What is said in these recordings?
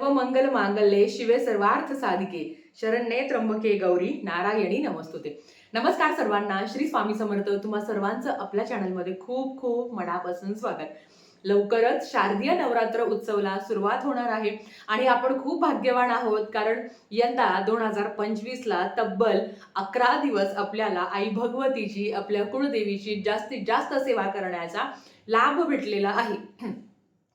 सर्व मंगल मांगल्ये शिवे सर्वार्थ साधिके. शरण्ये त्र्यंबके गौरी नारायणी नमस्तुते. नमस्कार सर्वांना. श्री स्वामी समर्थ तुम्हा सर्वांचं आपल्या चॅनलमध्ये खूप खूप मनापासून स्वागत. लवकरच शारदीय नवरात्र उत्सवला सुरुवात होणार आहे आणि आपण खूप भाग्यवान आहोत कारण यंदा दोन हजार पंचवीसला तब्बल अकरा दिवस आपल्याला आई भगवतीची आपल्या कुळदेवीची जास्तीत जास्त सेवा करण्याचा लाभ भेटलेला आहे.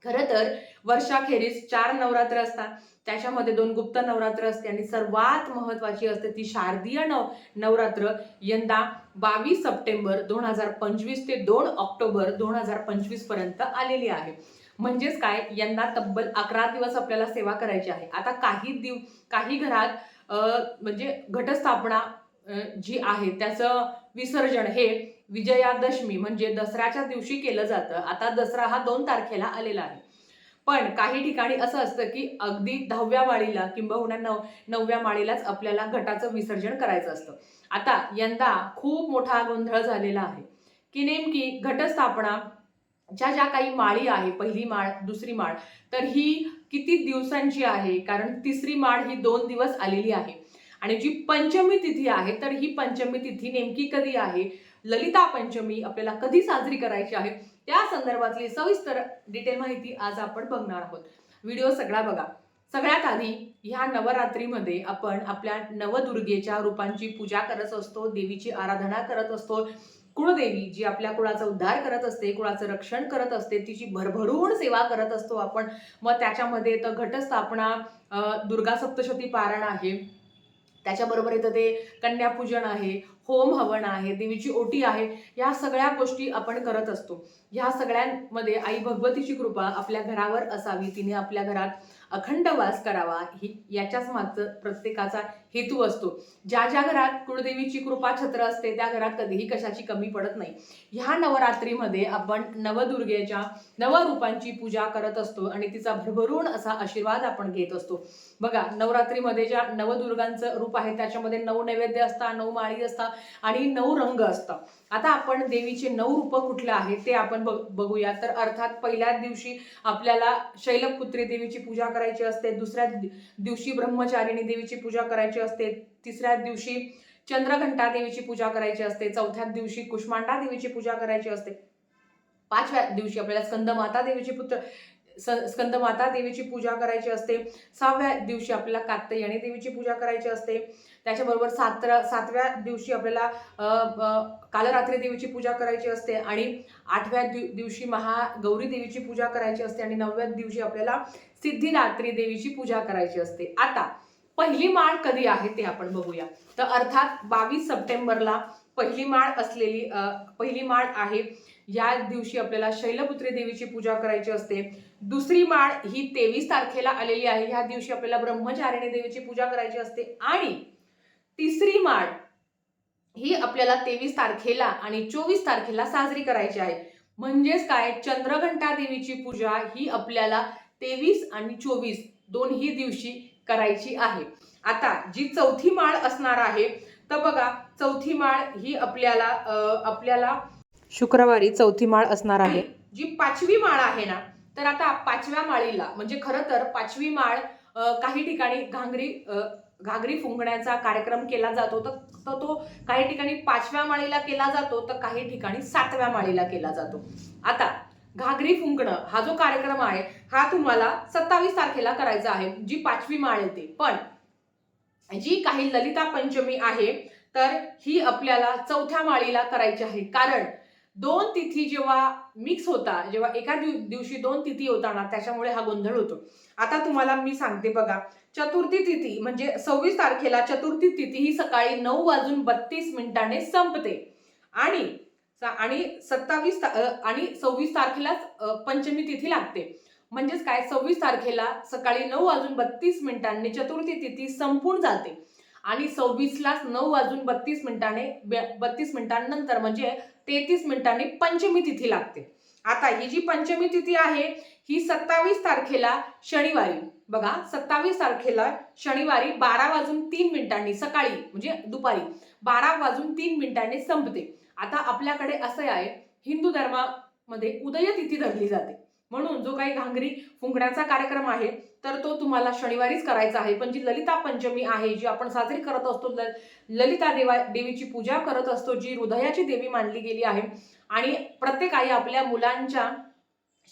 खरं तर वर्षाखेरीस चार नवरात्र असतात. त्याच्यामध्ये दोन गुप्त नवरात्र असते आणि सर्वात महत्वाची असते ती शारदीय नव नवरात्र. यंदा बावीस सप्टेंबर दोन हजार पंचवीस ते दोन ऑक्टोबर दोन हजार पंचवीसपर्यंत आलेली आहे. म्हणजेच काय? यंदा तब्बल अकरा दिवस आपल्याला सेवा करायची आहे. आता काही दिव काही घरात म्हणजे घटस्थापना जी आहे त्याचं विसर्जन हे विजयादशमी म्हणजे दसऱ्याच्या दिवशी केलं जातं. आता दसरा हा दोन तारखेला आलेला आहे. पण काही ठिकाणी असं असतं की अगदी दहाव्या माळीला किंबहुना नव नवव्या माळीलाच आपल्याला घटाचं विसर्जन करायचं असतं. आता यंदा खूप मोठा गोंधळ झालेला आहे की नेमकी घटस्थापना ज्या ज्या काही माळी आहे पहिली माळ दुसरी माळ तर ही किती दिवसांची आहे? कारण तिसरी माळ ही दोन दिवस आलेली आहे. आणि जी पंचमी तिथी आहे तर ही पंचमी तिथी नेमकी कधी आहे? ललिता पंचमी आपल्याला कधी साजरी करायची आहे? त्या संदर्भातली सविस्तर डिटेल माहिती आज आपण बघणार आहोत. व्हिडिओ सगळा बघा. सगळ्यात आधी ह्या नवरात्रीमध्ये आपण आपल्या नवदुर्गेच्या रूपांची पूजा करत असतो देवीची आराधना करत असतो. कुळदेवी जी आपल्या कुळाचा उद्धार करत असते कुळाचं रक्षण करत असते तिची भरभरून सेवा करत असतो आपण. मग त्याच्यामध्ये तर घटस्थापना दुर्गा सप्तशती पारायण आहे. त्याच्याबरोबर येतं ते कन्यापूजन आहे होम हवन आहे देवीची ओटी आहे या सगळ्या गोष्टी आपण करत असतो. ह्या सगळ्यांमध्ये आई भगवतीची कृपा आपल्या घरावर असावी तिने आपल्या घरात अखंड वास करावा ही याच्याच मागचं प्रत्येकाचा हेतू असतो. ज्या ज्या घरात कुळदेवीची कृपा छत्र असते त्या घरात कधीही कशाची कमी पडत नाही. ह्या नवरात्रीमध्ये आपण नवदुर्गेच्या नवरूपांची पूजा करत असतो आणि तिचा भरभरून असा आशीर्वाद आपण घेत असतो. बघा नवरात्रीमध्ये ज्या नवदुर्गांचं रूप आहे त्याच्यामध्ये नऊ नैवेद्य असतात नऊ माळी असतात आणि नऊ रंग असतात. आता आपण देवीचे नऊ रूप कुठलं आहे ते आपण बघ बघूया. तर अर्थात पहिल्याच दिवशी आपल्याला शैलपुत्री देवीची पूजा करायची असते दुसऱ्या दिवशी ब्रह्मचारिणी देवीची पूजा करायची असते तिसऱ्या दिवशी चंद्रघंटा देवीची पूजा करायची असते चौथ्या दिवशी कुष्मांडा देवीची पूजा करायची असते पाचव्या दिवशी आपल्याला स्कंदमाता देवीची पुत्र स- स्कंदमाता देवीची पूजा करायची असते. सहाव्या दिवशी आपल्याला कात्यायणी देवीची पूजा करायची असते. त्याच्याबरोबर सात सातव्या दिवशी आपल्याला कालरात्री देवीची पूजा करायची असते आणि आठव्या दिव दिवशी महागौरी देवीची पूजा करायची असते आणि नवव्या दिवशी आपल्याला सिद्धिदात्री देवीची पूजा करायची असते. आता पहिली माळ कधी आहे ते आपण बघूया. तर अर्थात बावीस सप्टेंबरला पहिली माळ असलेली पहिली माळ आहे या दिवशी आपल्याला शैलपुत्री देवीची पूजा करायची असते. दुसरी माळ ही तेवीस तारखेला आलेली आहे. ह्या दिवशी आपल्याला ब्रह्मचारिणी देवीची पूजा करायची असते. आणि तिसरी माळ ही आपल्याला तेवीस तारखेला आणि चोवीस तारखेला साजरी करायची आहे. म्हणजेच काय? चंद्रघंटा देवीची पूजा ही आपल्याला तेवीस आणि चोवीस दोन्ही दिवशी करायची आहे. आता जी चौथी माळ असणार आहे तर बघा चौथी माळ ही आपल्याला आपल्याला शुक्रवारी चौथी माळ असणार आहे. जी पाचवी माळ आहे ना तर आता पाचव्या माळीला म्हणजे खरं तर पाचवी माळ काही ठिकाणी घागरी घागरी फुंकण्याचा कार्यक्रम केला जातो तर तो, तो काही ठिकाणी पाचव्या माळीला केला जातो तर काही ठिकाणी सातव्या माळीला केला जातो. आता घागरी फुंकणं हा जो कार्यक्रम आहे हा तुम्हाला सत्तावीस तारखेला करायचा आहे जी पाचवी माळ येते पण जी काही ललिता पंचमी आहे तर ही आपल्याला चौथ्या माळीला करायची आहे. कारण दोन तिथी जेव्हा मिक्स होता जेव्हा एका दिव दिवशी दोन तिथी होता ना त्याच्यामुळे हा गोंधळ होतो. आता तुम्हाला मी सांगते बघा चतुर्थी तिथी म्हणजे सव्वीस तारखेला चतुर्थी तिथी ही सकाळी नऊ वाजून बत्तीस मिनिटाने संपते. आणि आणि सत्तावीस आणि सव्वीस तारखेलाच पंचमी तिथी लागते. म्हणजेच काय? सव्वीस तारखेला सकाळी नऊ वाजून बत्तीस मिनिटांनी चतुर्थी तिथी संपून जाते. आणि सव्वीसलाच नऊ वाजून बत्तीस मिनिटाने बत्तीस मिनिटांनंतर म्हणजे तेहतीस मिनिटांनी पंचमी तिथी लागते. आता ही जी पंचमी तिथी आहे ही सत्तावीस तारखेला शनिवारी. बघा सत्तावीस तारखेला शनिवारी बारा वाजून तीन मिनिटांनी सकाळी म्हणजे दुपारी बारा वाजून तीन मिनिटांनी संपते. आता आपल्याकडे असं आहे हिंदू धर्मामध्ये उदय तिथी धरली जाते. म्हणून जो काही घांगरी फुंकण्याचा कार्यक्रम आहे तर तो तुम्हाला शनिवारीच करायचा आहे. पण जी ललिता पंचमी आहे जी आपण साजरी करत असतो ल- ललिता देवा देवीची पूजा करत असतो जी हृदयाची देवी मानली गेली आहे. आणि प्रत्येक आई आपल्या मुलांच्या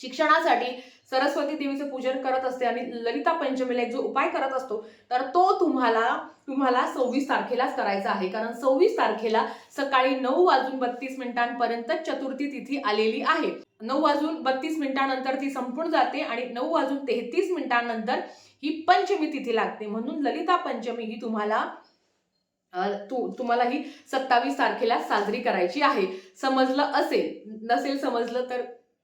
शिक्षणासाठी सरस्वती देवीचं पूजन करत असते आणि ललिता पंचमीला एक जो उपाय करत असतो तर तो तुम्हाला तुम्हाला सव्वीस तारखेलाच करायचा आहे. कारण सव्वीस तारखेला सकाळी नऊ वाजून बत्तीस मिनिटांपर्यंत चतुर्थी तिथी आलेली आहे. नऊ वाजून बत्तीस मिनिटांनंतर ती संपून जाते आणि नऊ वाजून तेहतीस मिनिटांनंतर ही पंचमी तिथी लागते. म्हणून ललिता पंचमी ही तुम्हाला तू तुम्हाला ही सत्तावीस तारखेला साजरी करायची आहे. समजलं असेल नसेल समजलं तर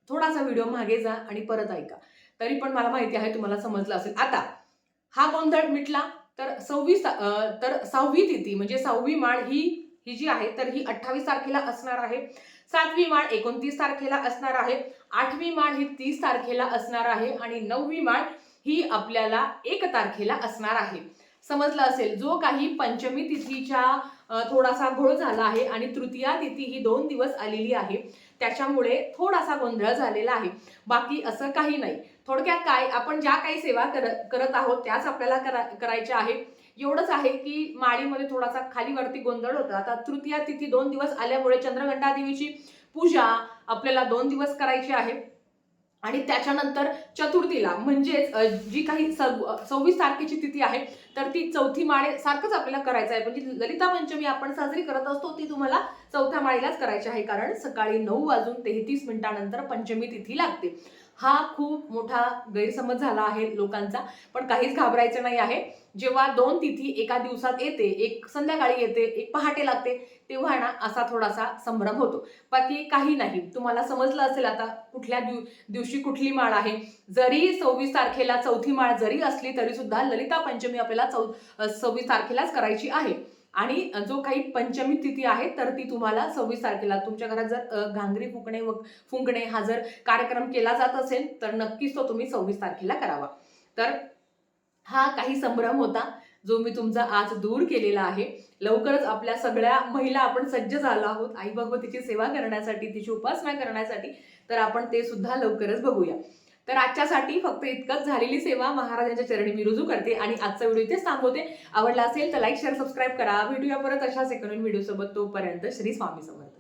थोडासा व्हिडिओ मागे जा आणि परत ऐका. तरी पण मला माहिती आहे तुम्हाला समजलं असेल. आता हा गोंधळ मिटला तर सव्वीस तर सहावी तिथी म्हणजे सहावी माळ ही ही जी आहे तर ही अठ्ठावीस तारखेला असणार आहे. सातवी माळ एकोणतीस तारखेला असणार आहे. आठवी माळ ही तीस तारखेला असणार आहे आणि नववी माळ ही आपल्याला एक तारखेला असणार आहे. समजलं असेल जो काही पंचमी तिथीच्या थोडासा घोळ झाला आहे आणि तृतीया तिथी ही दोन दिवस आलेली आहे त्याच्यामुळे थोडासा गोंधळ झालेला आहे. बाकी असं काही नाही. थोडक्यात काय आपण ज्या काही सेवा कर- करत आहोत त्याच आपल्याला करा करायच्या आहे. एवढंच आहे की माळीमध्ये थोडासा खाली वरती गोंधळ होता. आता तृतीया तिथी दोन दिवस आल्यामुळे चंद्रघंटा देवीची पूजा आपल्याला दोन दिवस करायची आहे. आणि त्याच्यानंतर चतुर्थीला म्हणजेच जी काही सव्वीस तारखेची तिथी आहे तर ती चौथी माळे सारखंच आपल्याला करायचं आहे. म्हणजे ललिता पंचमी आपण साजरी करत असतो ती तुम्हाला चौथ्या माळीलाच करायची आहे. कारण सकाळी नऊ वाजून तेहतीस मिनिटानंतर पंचमी तिथी लागते. हा खूप मोठा गैरसमज झाला आहे लोकांचा. पण काहीच घाबरायचं नाही आहे. जेव्हा दोन तिथी एका दिवसात येते एक संध्याकाळी येते एक पहाटे लागते तेव्हा ना असा थोडासा संभ्रम होतो. बाकी काही नाही. तुम्हाला समजलं असेल आता कुठल्या दिव दिवशी कुठली माळ आहे. जरी सव्वीस तारखेला चौथी माळ जरी असली तरी सुद्धा ललिता पंचमी आपल्याला चौ सव्वीस तारखेलाच करायची आहे. आणि जो काही पंचमी तिथी आहे तर ती तुम्हाला सव्वीस तारखेला. तुमच्या घरात जर घांगरी फुकणे व फुंकणे हा जर कार्यक्रम केला जात असेल तर नक्कीच तो तुम्ही सव्वीस तारखेला करावा. तर हा काही संभ्रम होता जो मी तुमचा आज दूर केलेला आहे. लवकरच आपल्या सगळ्या महिला आपण सज्ज झालो आहोत आई भगवतीची सेवा करण्यासाठी तिची उपासना करण्यासाठी तर आपण ते सुद्धा लवकरच बघूया. तर आजच्यासाठी फक्त इतकंच. झालेली सेवा महाराजांच्या चरणी मी रुजू करते आणि आजचा व्हिडिओ इथेच थांबवते. आवडला असेल तर लाईक शेअर सबस्क्राईब करा. भेटूया परत अशाच एक व्हिडिओसोबत. व्हिडिओ सोबत तोपर्यंत श्री स्वामी समर्थ.